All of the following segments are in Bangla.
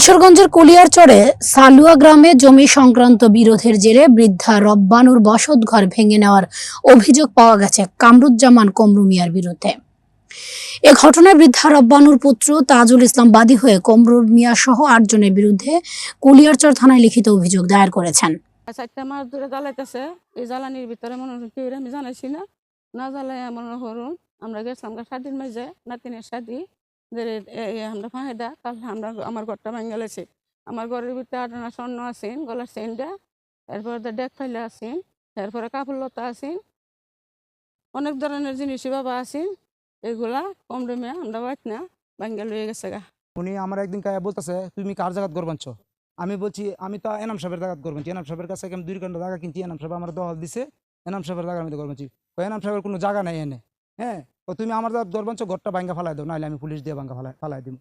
কিশোরগঞ্জের কুলিয়ারচরে সালুয়া গ্রামে জমি সংক্রান্ত বিরোধের জেরে বৃদ্ধা রব্বানুর বসতঘর ভেঙে নেওয়ার অভিযোগ পাওয়া গেছে কামরুজ্জামান কমরু মিয়ার বিরুদ্ধে। এ ঘটনায় বৃদ্ধা রব্বানুর পুত্র তাজুল ইসলাম বাদী হয়ে কমরুর মিয়া সহ আটজনের বিরুদ্ধে কুলিয়ারচর থানায় লিখিত অভিযোগ দায়ের করেছেন। জ্বালাইতেছে। এই জ্বালানির ভিতরে আমি না। আমরা গেছিলাম স্বাধীন মাঝে, নাতিনের সাদি যে আমরা ফাঁহেদা কাল আমরা আমার ঘরটা ভাঙে গেছে আমার ঘরের ভিতরে আটানা স্বর্ণ আছেন গলার চেনটা এরপরে ডেক ফাইলে আছেন এরপরে কাপড় লতা আছেন অনেক ধরনের জিনিসই বাবা আছেন এগুলা কম দামে আমরা বাইত না ভাঙ্গে লয়ে গেছে গা। উনি আমার একদিন কায়া বলতেছে, তুমি কার জায়গাত গরবাঞ্চ আমি বলছি, আমি তো এনাম সাহেবের জায়গাত গরবাঞ্চি এনাম সাহেবের কাছে আমি দুই ঘণ্টা জায়গা কিনছি, এনাম সাহেব আমার দহল দিছে, এনাম সাহেবের জায়গা আমি তো গরবাঞ্চি এনাম সাহেবের কোনো জায়গা নাই এনে। হ্যাঁ তুমি আমার গরবাঞ্চ ঘরটা ভাঙ্গা ফালাই দাও নাহলে আমি পুলিশ দিয়ে ভাঙ্গা ফালাই ফালাই দিব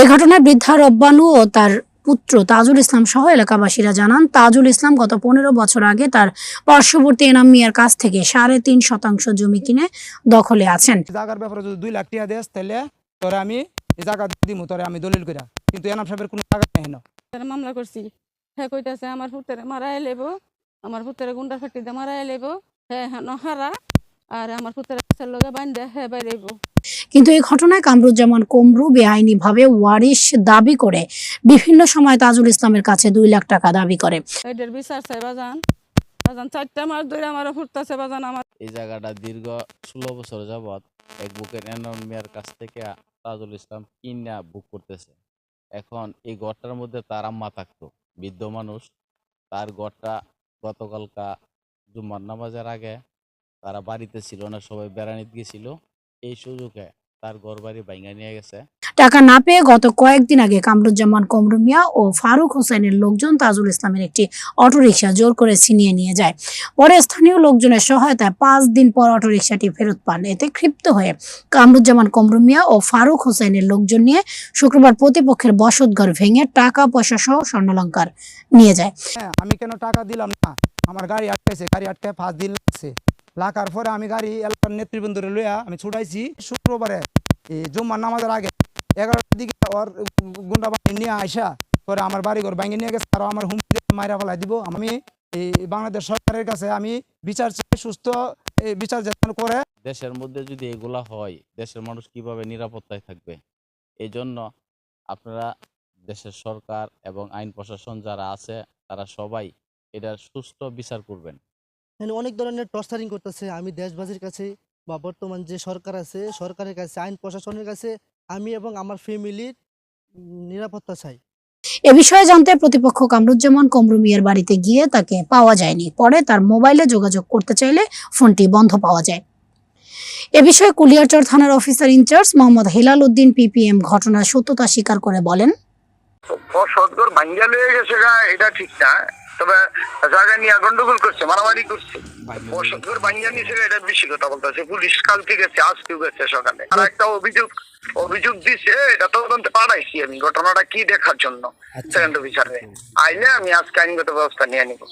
এ ঘটনায় বৃদ্ধা রব্বানু ও তার পুত্র তাজুল ইসলাম সহ এলাকাবাসীরা জানান তাজুল ইসলাম গত পনেরো বছর আগে তার পার্শ্ববর্তী এনাম মিয়ার কাছ থেকে সাড়ে তিন শতাংশ জমি কিনে দখলে আছেন। জায়গার ব্যাপারে যদি দুই লাখ টাকা দেস তাহলে তোরে আমি এই জায়গা দিব তোরে আমি দলিল কইরা। কিন্তু এনাম সাহেবের কোনো জায়গা নেই না। তারা মামলা করছি। হ্যাঁ কইতাছে আমার পুত্রে মারাই লেব আমার পুত্রে গুন্ডা ফাটিতে মারাই লেব হ্যাঁ হ্যাঁ নহারা। আর আমার পুত্রের লগে হ্যাঁ বাইরেব কিন্তু এই ঘটনায় কামরুজ্জামান কমরু বেআইনিভাবে ওয়ারিশ দাবি করে। বিভিন্ন সময় তাজুল ইসলামের কাছে দুই লাখ টাকা দাবি করে। এটার বিচার চাই বাজান। বাজান চারটা মাস ধরে আমার ফুটতেছে বাজান আমার। এই জায়গাটা দীর্ঘ ষোলো বছর যাবৎ এক বুকের এনন মিয়ার কাছ থেকে তাজুল ইসলাম কিনা বুক করতেছে। এখন এই ঘরটার মধ্যে তার আম্মা থাকতো বৃদ্ধ মানুষ। তার ঘরটা গতকালকা জুম্মার নামাজের আগে তারা বাড়িতে ছিল না সবাই বেড়ানিতে গেছিল। এই সুযোগে তার ঘর বাড়ি ভাঙা নিয়ে গেছে। টাকা না পেয়ে গত কয়েকদিন আগে কামরুজ্জামান কমরু মিয়া ও ফারুক হোসেনের লোকজন তাজুল ইসলামের একটি অটোরিকশা জোর করে ছিনিয়ে নিয়ে যায়। পরে স্থানীয় লোকজনের সহায়তায় পাঁচ দিন পর অটোরিকশাটি ফেরত পান। এতে ক্ষিপ্ত হয়ে কামরুজ্জামান কমরু মিয়া ও ফারুক হোসেনের লোকজন নিয়ে শুক্রবার প্রতিপক্ষের বসতঘর ভেঙে টাকা পয়সা সহ স্বর্ণালঙ্কার নিয়ে যায়। হ্যাঁ আমি কেন টাকা দিলাম না? আমার গাড়ি আটকাইছে গাড়ি আটকায় পাঁচ দিন লাগছে। লাগার পরে আমি গাড়ি এলাকার নেতৃবৃন্দরে লইয়া আমি ছুটাইছি। শুক্রবারে জুম্মার নামাজের আগে এগারোটার দিকে ওর গুন্ডা বাহিনী নিয়ে আইসা পরে আমার বাড়ি ঘর ভাঙে নিয়ে গেছে, আর আমার হুমকি মাইরা ফেলাই দিব। আমি এই বাংলাদেশ সরকারের কাছে আমি বিচার চাই, সুস্থ বিচার যেন করে। দেশের মধ্যে যদি এগুলা হয়, দেশের মানুষ কীভাবে নিরাপত্তায় থাকবে? এই জন্য আপনারা দেশের সরকার এবং আইন প্রশাসন যারা আছে, তারা সবাই এটার সুষ্ঠু বিচার করবেন। এখানে অনেক ধরনের টর্চারিং করতেছে। আমি দেশবাসীর কাছে বা বর্তমান যে সরকার আছে সরকারের কাছে আইন প্রশাসনের কাছে আমি এবং আমার ফ্যামিলির নিরাপত্তা চাই। এ বিষয়ে জানতে প্রতিপক্ষ কামরুজ্জামান কমরু মিয়ার বাড়িতে গিয়ে তাকে পাওয়া যায়নি। পরে তার মোবাইলে যোগাযোগ করতে চাইলে ফোনটি বন্ধ পাওয়া যায়। এ বিষয়ে কুলিয়ারচর থানার officer in charge Mohammad Helal Uddin PPM ঘটনার সত্যতা স্বীকার করে বলেন সদগর ভাঙ্গা লয়ে গেছে এটা ঠিক না। তবে জায়গা নিয়ে গন্ডগোল করছে মারামারি করছে। সদগর বাঙ্গিয়া নিয়েছে গা, এটা বেশি কথা বলতেছে। পুলিশ কালকে গেছে আজকেও গেছে সকালে। আর একটা অভিযোগ অভিযোগ দিছে এটা তদন্তে পাঠাইছি আমি। ঘটনাটা কি দেখার জন্য? সেকেন্ড বিচারে আইলে আমি আজকে আইনগত ব্যবস্থা নিয়ে নিব।